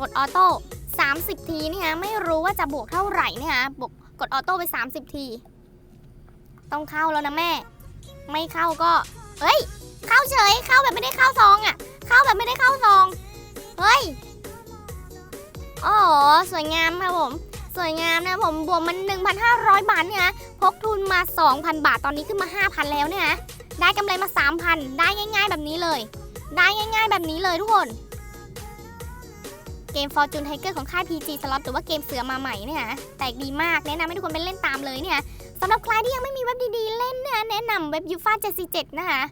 กดออโต้30 ทีนี่ยไม่รู้ว่าจะบวกเท่าไหร่นี่ยบวกกดออโต้ไป 30 ที ต้องเข้าแล้วนะแม่ ไม่เข้าก็เฮ้ย เข้าเฉยเข้าแบบไม่ได้เข้าซองอะ่ะ เข้าแบบไม่ได้เข้าซองเฮ้ยโอ้สวยงามครับผม สวยงามนะผมบวกมัน 1,500 บาทเนี่ยนะพกทุนมา 2,000 บาทตอนนี้ขึ้นมา 5,000 แล้วเนี่ยนะได้กำไรมา 3,000 ได้ง่าย ๆ แบบนี้เลย ได้ง่าย ๆ แบบนี้เลยทุกคน เกม Fortune Tiger ของค่าย PG Slot หรือว่าเกมเสือมาใหม่เนี่ยนะแตกดีมากแนะนำให้ทุกคนไปเล่นตามเลยเนี่ยสำหรับใครที่ยังไม่มีเว็บดีๆ เล่นเนี่ยแนะนำเว็บ u f a 77 นะคะ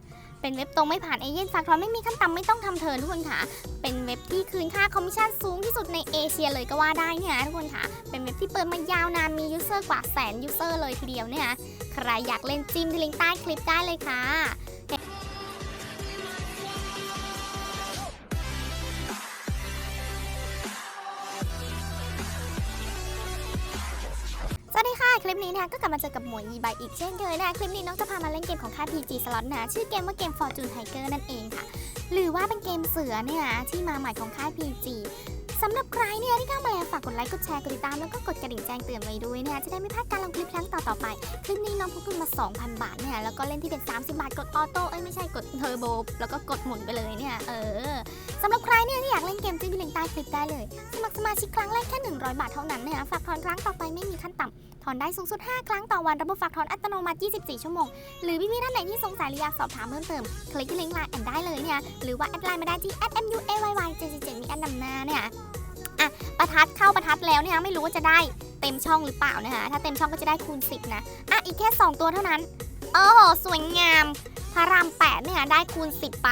เป็นเว็บตรงไม่ผ่านเอเย่นฝากทอนไม่มีขั้นต่ำไม่ต้องทำเทิร์นทุกคนค่ะ เป็นเว็บที่คืนค่าคอมมิชชั่นสูงที่สุดในเอเชียเลยก็ว่าได้เนี่ยนะทุกคนค่ะ เป็นเว็บที่เปิดมายาวนานมียูเซอร์กว่าแสนยูเซอร์เลยทีเดียวเนี่ยใครอยากเล่นจิ้มที่ลิงก์ใต้คลิปได้เลยค่ะ ลิปนี้นะก็กลับมาเจอกับหมวยยีบายอีกเช่นเคยนะคลิปนี้น้องจะพามาเล่นเกมของค่าย PG Slot นะชื่อเกมว่าเกม Fortune Tiger นั่นเองค่ะ หรือว่าเป็นเกมเสือเนี่ยที่มาใหม่ของค่าย PG สำหรับใครเนี่ยที่เข้ามาแล้วฝากกดไลค์ กดแชร์ กดติดตามแล้วก็กดกระดิ่งแจ้งเตือนไว้ด้วยนะคะจะได้ไม่พลาดการลงคลิปครั้งต่อๆไป คลิปนี้น้องพกทุนมา 2,000 บาทเนี่ยแล้วก็เล่นที่เป็น 30 บาท กดออโต้เอ้ยไม่ใช่กดเทอร์โบแล้วก็กดหมุนไปเลยเนี่ยเออสำหรับใครเนี่ยที่อยากเล่นเกมจิ้มที่ลิงก์ใต้คลิปได้เลยสมัครสมาชิกครั้งแรกแค่ 100 บาทเท่านั้นนะคะฝากถอนครั้งต่อไปไม่มีขั้นต่ำถอนได้สูงสุด 5 ครั้งต่อวันระบบฝากถอนอัตโนมัติ 24 ชั่วโมง หรือพี่ๆท่านไหนที่สงสัยหรืออยากสอบถามเพิ่มเติมคลิกที่ลิงก์ไลน์แอดได้เลยเนี่ยหรือว่าแอดไลน์มาได้ที่ @muayy 777 มีแอดนำหน้าเนี่ย อะประทัดเข้าประทัดแล้วเนี่ยไม่รู้ว่าจะได้เต็มช่องหรือเปล่านะคะถ้าเต็มช่องก็จะได้คูณ 10 นะอะอีกแค่ 2 ตัวเท่านั้นโอ้โหสวยงามพระราม8เนี่ยได้คูณ 10 ไป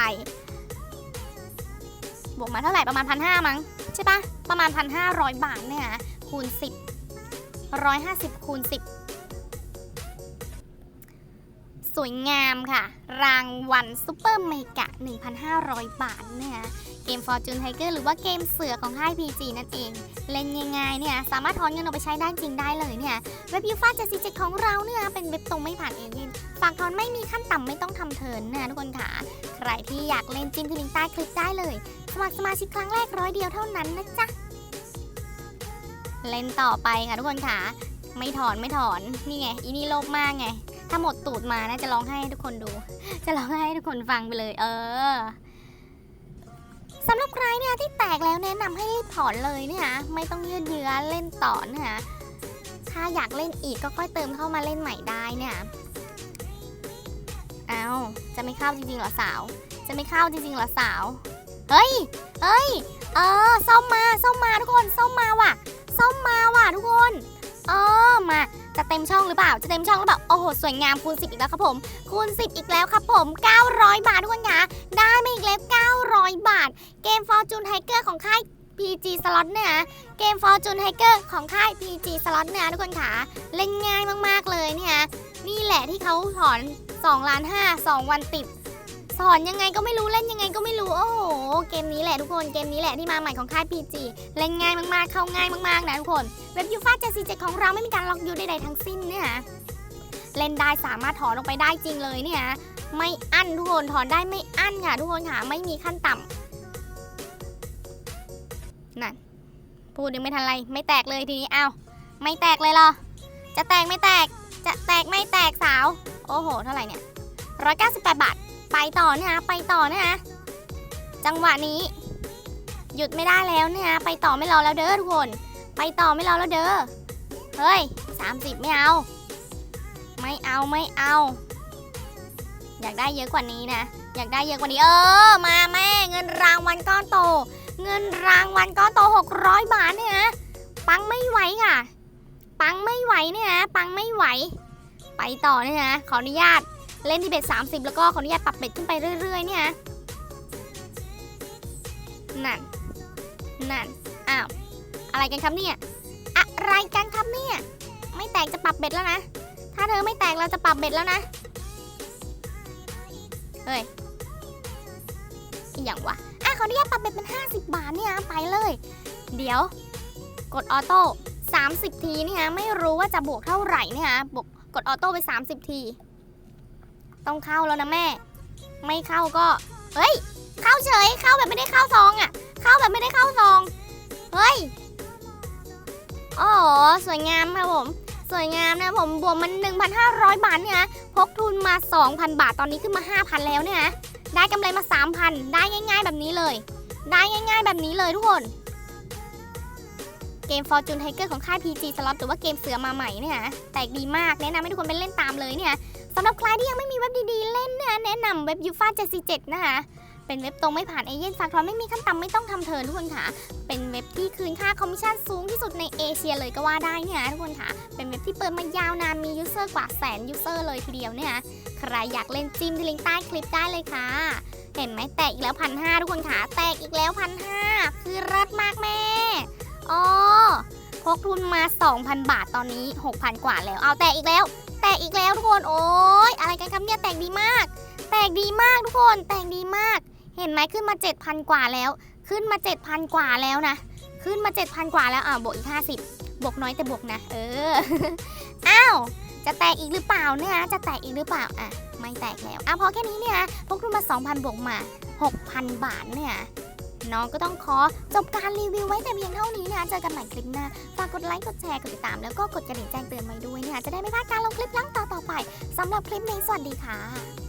บวกมาเท่าไหร่ประมาณพันห้ามั้งใช่ปะประมาณ 1,500 บาทเนี่ยคูณ 10 150คูณ 10 สวยงามค่ะ รางวัลซูเปอร์เมกะ 1,500 บาทเนี่ย เกม Fortune Tiger หรือว่าเกมเสือของค่าย PG นั่นเอง เล่นง่ายๆเนี่ยสามารถถอนเงินออกไปใช้ได้จริงได้เลยเนี่ยเว็บยูฟา747ของเราเนี่ยเป็นเว็บตรงไม่ผ่านเอเย่นฝากถอนไม่มีขั้นต่ำไม่ต้องทำเทินนะทุกคนค่ะ ใครที่อยากเล่นจิ้มที่ลิงก์ใต้คลิปได้เลย สมัครสมาชิกครั้งแรกร้อยเดียวเท่านั้นนะจ๊ะเล่นต่อไปค่ะทุกคนค่ะ ไม่ถอนไม่ถอนนี่ไงอีนี่โลภมากไงถ้าหมดตูดมานะจะร้องไห้ให้ทุกคนดู จะร้องไห้ให้ทุกคนฟังไปเลย เออ สำหรับใครเนี่ยที่แตกแล้วแนะนำให้รีบถอนเลยเนี่ยนะไม่ต้องยืดเยื้อเล่นต่อเนี่ยถ้าอยากเล่นอีกก็ค่อยเติมเข้ามาเล่นใหม่ได้เนี่ยเอาจะไม่เข้าจริงๆเหรอสาว จะไม่เข้าจริงๆเหรอสาว เฮ้ย เฮ้ย เออส้มมาส้มมาทุกคนส้มมาว่ะส้มมาว่ะทุกคน เออ มาจะเต็มช่องหรือเปล่า จะเต็มช่องหรือเปล่า โอ้โห สวยงามคูณ 10 อีกแล้วครับผม คูณ 10 อีกแล้วครับผม 900 บาททุกคนคะได้มาอีกแล้ว900 บาท เกม Fortune Tiger ของค่าย PG Slot เนี่ยเกม Fortune Tiger ของค่าย PG Slot เนี่ยทุกคนคะเล่นง่ายมากๆเลยเนี่ยนี่แหละที่เขาถอน2ล้าน5 2 วันติด สอนยังไงก็ไม่รู้เล่นยังไงก็ไม่รู้ โอ้โห เกมนี้แหละทุกคนเกมนี้แหละที่มาใหม่ของค่าย PG เล่นง่ายมากๆ เข้าง่ายมากๆนะทุกคน เว็บยูฟา747ของเราไม่มีการล็อกยูใดๆทั้งสิ้นเนี่ยนะเล่นได้สามารถถอนลงไปได้จริงเลยเนี่ยนะไม่อั้นทุกคนถอนได้ไม่อั้นค่ะทุกคนค่ะไม่มีขั้นต่ำนั่นพูดยังไม่ทันไรไม่แตกเลยทีนี้เอาวไม่แตกเลยเหรอจะแตกไม่แตกจะแตกไม่แตกสาว โอ้โห เท่าไหร่เนี่ย198 บาทไปต่อเนี่ยนะไปต่อเนี่ยนะจังหวะนี้ หยุดไม่ได้แล้วเนี่ยนะไปต่อไม่รอแล้วเด้อทุกคน ไปต่อไม่รอแล้วเด้อเฮ้ย30 ไม่เอา ไม่เอาไม่เอา อยากได้เยอะกว่านี้นะ อยากได้เยอะกว่านี้ เออ มาแม่เงินรางวัลก้อนโต เงินรางวัลก้อนโต 600 บาทเนี่ยนะปังไม่ไหวค่ะ ปังไม่ไหวเนี่ยนะปังไม่ไหว ไปต่อเนี่ยนะขออนุญาต เล่นที่เบ็ด30 แล้วก็ขออนุญาตปรับเบ็ดขึ้นไปเรื่อยๆ เนี่ยนะนั่นนั่นอ้าวอะไรกันครับเนี่ยอะไรกันครับเนี่ย ไม่แตกจะปรับเบ็ดแล้วนะ ถ้าเธอไม่แตกเราจะปรับเบ็ดแล้วนะเฮ้ยอย่างวะอะขออนุญาตปรับเบ็ดเป็น 50 บาทเนี่ยไปเลย เดี๋ยว กดออโต้30 ทีเนี่ยไม่รู้ว่าจะบวกเท่าไหร่เนี่ยบวกกดออโต้ไป 30 ที ต้องเข้าแล้วนะแม่ ไม่เข้าก็เฮ้ย เข้าเฉยเข้าแบบไม่ได้เข้าซองอะ่ะ เข้าแบบไม่ได้เข้าซองเฮ้ยอ๋อสวยงามครับผมสวยงามนะผมบวกมัน 1,500 บาทเนี่ยพกทุนมา 2,000 บาทตอนนี้ขึ้นมา 5,000 แล้วเนี่ยนะได้กำไรมา 3,000 ได้ง่าย ๆ แบบนี้เลย ได้ง่าย ๆ แบบนี้เลยทุกคนเกม Fortune Tiger ของค่าย PG Slot หรือว่าเกมเสือมาใหม่เนี่ยแตกดีมากแนะนำให้ทุกคนไปเล่นตามเลยเนี่ย สำหรับใครที่ยังไม่มีเว็บดีๆ เล่นเนี่ยแนะนำเว็บ u f a 747นะคะ เป็นเว็บตรงไม่ผ่านเอเย่นฝากทอนไม่มีขั้นต่ำไม่ต้องทำเทิร์นทุกคนค่ะ เป็นเว็บที่คืนค่าคอมมิชชั่นสูงที่สุดในเอเชียเลยก็ว่าได้เนี่ยทุกคนค่ะ เป็นเว็บที่เปิดมายาวนานมียูเซอร์กว่าแสนยูเซอร์เลยทีเดียวเนี่ยใครอยากเล่นจิ้มที่ลิงก์ใต้คลิปได้เลยค่ะ เห็นไหมแตกอีกแล้วพันห้าทุกคนค่ะ แตกอีกแล้วพันห้าคือเลิศมากแม่อ๋อพกทุนมา 2,000 บาทตอนนี้ 6,000 กว่าแล้ว เอาแตกอีกแล้ว ตกอีกแล้วทุกคนโอ๊ยอะไรกันครับเนี่ยแตกดีมาก แตกดีมากทุกคนแตกดีมาก เห็นไหมขึ้นมา 7,000 กว่าแล้ว ขึ้นมา 7,000 กว่าแล้วนะ ขึ้นมา 7,000 กว่าแล้วอ่าบวกอีก 50 บวกน้อยแต่บวกนะ เอออ้าวจะแตกอีกหรือเปล่าเนี่ยจะแตกอีกหรือเปล่าอะไม่แตกแล้วอะพอแค่นี้เนี่ยพกทุนมา 2,000 บวกมา 6,000 บาทเนี่ย น้องก็ต้องขอจบการรีวิวไว้แต่เพียงเท่านี้นะเจอกันใหม่คลิปหน้าฝากกดไลค์กดแชร์กดติดตามแล้วก็กดกระดิ่งแจ้งเตือนไว้ด้วยเนี่ยจะได้ไม่พลาดการลงคลิปครั้งต่อๆไปสำหรับคลิปนี้สวัสดีค่ะ